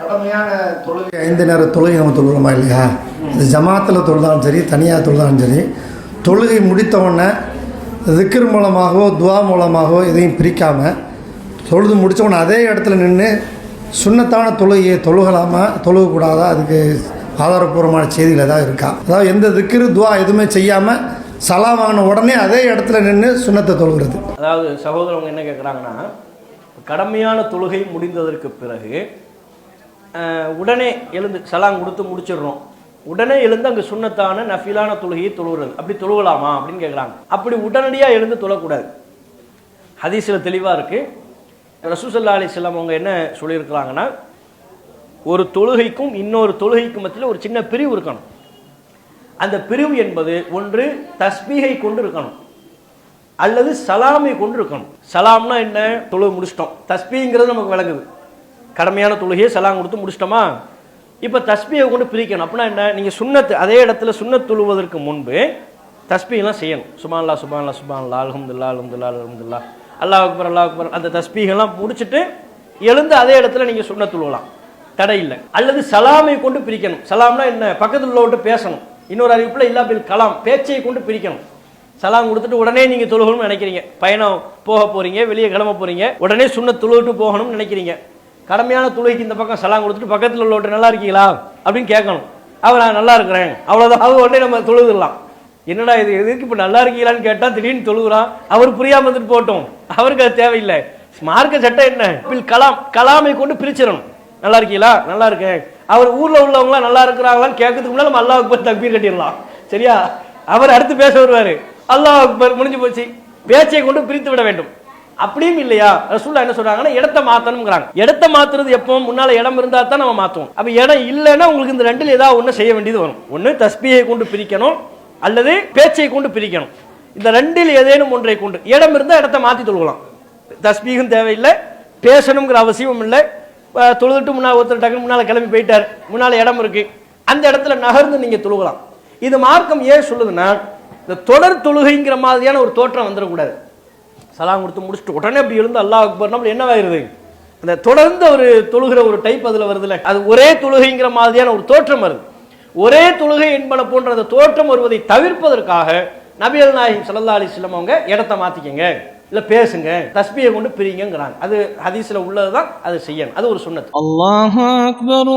கடமையான தொழுகை ஐந்து நேர தொழுகை நம்ம தொழுகிறோமா இல்லையா? இது ஜமாத்தில் தொழுதாலும் சரி தனியாக தொழுதாலும் சரி. தொழுகை முடித்த உடனே திக்ர் மூலமாகவோ துவா மூலமாகவோ எதையும் பிரிக்காமல் தொழுது முடித்த உடனே அதே இடத்துல நின்று சுண்ணத்தான தொழுகையை தொழுகலாமா தொழுகக்கூடாதா? அதுக்கு ஆதாரப்பூர்வமான செய்திகள் ஏதாவது இருக்கா? அதாவது எந்த திக்ரு துவா எதுவுமே செய்யாமல் சலா வாங்கின உடனே அதே இடத்துல நின்று சுண்ணத்தை தொழுகிறது. அதாவது சகோதரவங்க என்ன கேட்குறாங்கன்னா கடமையான தொழுகை முடிந்ததற்கு பிறகு உடனே எழுந்து சலாங் கொடுத்து முடிச்சிடுறோம். உடனே எழுந்து அங்கே சுண்ணத்தான நஃபிலான தொழுகையை தொழுகிறது. அப்படி தொழுகலாமா அப்படின்னு கேட்குறாங்க அப்படி உடனடியாக எழுந்து தொழக்கூடாது. ஹதீஸில் தெளிவாக இருக்குது ரசூசல்லா அலிஸ்லாம் அவங்க என்ன சொல்லியிருக்கிறாங்கன்னா ஒரு தொழுகைக்கும் இன்னொரு தொழுகைக்கும் மத்தியில் ஒரு சின்ன பிரிவு இருக்கணும். அந்த பிரிவு என்பது ஒன்று தஸ்பீகை கொண்டு இருக்கணும். அல்லது சலாமை கொண்டு இருக்கணும் சலாம்னா என்ன? தொழுகை முடிச்சிட்டோம். தஸ்பீங்கிறது நமக்கு விளங்குது. கடமையான தொழுகையை சலாம் கொடுத்து முடிச்சிட்டோமா? இப்போ தஸ்பியை கொண்டு பிரிக்கணும். அப்படின்னா என்ன? நீங்கள் சுண்ணத்து அதே இடத்துல சுண்ணத் தொழுவதற்கு முன்பு தஸ்பீகெல்லாம் செய்யணும். சுபான்லா சுபான்லா சுபான்லா அலமதுல்லா அலமதுல்லா அலமதுல்லா அல்லாஹ் அக்பர் அல்லாஹ் அக்பர். அந்த தஸ்பீகெல்லாம் முடிச்சுட்டு எழுந்து அதே இடத்துல நீங்கள் சுண்ணத் தொழுவலாம். தடை இல்லை. அல்லது சலாமை கொண்டு பிரிக்கணும். சலாம்னா என்ன? பக்கத்தில் உள்ளவர்கிட்ட பேசணும். இன்னொரு அறிவிப்பில் இல்லா பில் கலாம் பேச்சை கொண்டு பிரிக்கணும். சலாம் கொடுத்துட்டு உடனே நீங்க தொழுகணும்னு நினைக்கிறீங்க. பயணம் போக போறீங்க வெளியே கிளம்ப போறீங்க உடனே சுண்ண தொழுகிட்டு போகணும்னு நினைக்கிறீங்க. கடமையான தொழுகைக்கு இந்த பக்கம் சலாம் கொடுத்துட்டு பக்கத்தில் உள்ளவர்கிட்ட நல்லா இருக்கீங்களா? அப்படின்னு கேட்கணும். அவர் நான் நல்லா இருக்கிறேன். அவ்வளோதான் அவர் உடனே நம்ம தொழுதுடலாம். என்னடா இது? எதுக்கு இப்போ நல்லா இருக்கீங்களான்னு கேட்டால் திடீர்னு தொழுகிறான். அவர் புரியாமல் வந்துட்டு போட்டோம் அவருக்கு அது தேவையில்லை. மார்க்க சட்டம் என்ன? பில் கலாம் கலாமை கொண்டு பிரிச்சிடணும். நல்லா இருக்கீங்களா? நல்லா இருக்கேன். அவர் ஊரில் உள்ளவங்களாம் நல்லா இருக்கிறாங்களான்னு கேட்கறதுக்கு முன்னாடி நம்ம அல்லாவுக்கு போய் தக்பீர் கட்டிடலாம். சரியா? அவர் அடுத்து பேச வருவார். அல்லாஹ் அக்பர் முடிஞ்சு போச்சு. பேச்சை கொண்டு பிரித்து விட வேண்டும். அப்படியும் இல்லையா? ரசூல்லா என்ன சொல்றாங்கன்னா இடத்த மாத்தணுங்கிறாங்க இடத்த மாத்துறது எப்போ முன்னால இடம் இருந்தா தான் நம்ம மாத்துவோம். அப்ப இடம் இல்லைன்னா உங்களுக்கு இந்த ரெண்டுல ஏதாவது ஒண்ணு செய்ய வேண்டியது வரும். ஒண்ணு தஸ்பியை கொண்டு பிரிக்கணும் அல்லது பேச்சை கொண்டு பிரிக்கணும். இந்த ரெண்டில் ஏதேனும் ஒன்றை கொண்டு இடம் இருந்தா இடத்த மாத்தி தொழுகலாம். தஸ்பீகம் தேவையில்லை பேசணுங்கிற அவசியமும் இல்லை. தொழுதுட்டு முன்னால் ஒருத்தர் டக்குனு முன்னால் கிளம்பி போயிட்டார். முன்னால் இடம் இருக்கு. அந்த இடத்துல நகர்ந்து நீங்க தொழுகலாம். இது மார்க்கம் ஏன் சொல்லுதுன்னா இந்த தொடர் தொழுகைங்கிற மாதிரியான ஒரு தோற்றம் வந்துடக்கூடாது. சலாம் கொடுத்து முடிச்சுட்டு உடனே அப்படி எழுந்து அல்லாஹ் அக்பர் நம்ம என்ன ஆயிருது அந்த தொடர்ந்து ஒரு தொழுகிற ஒரு டைப் அதில் வருதுல அது ஒரே தொழுகைங்கிற மாதிரியான ஒரு தோற்றம் வருது. ஒரே தொழுகை என்பன போன்ற அந்த தோற்றம் வருவதை தவிர்ப்பதற்காக நபியல் நாயகம் சல்லா அலிஸ்லாம் அவங்க இடத்த மாத்திக்கங்க இல்லை பேசுங்க தஸ்பியை கொண்டு பிரிங்கிறாங்க அது ஹதீஸ்ல உள்ளதுதான் அது செய்யணும். அது ஒரு சுண்ணத் அல்லாஹ் அக்பர்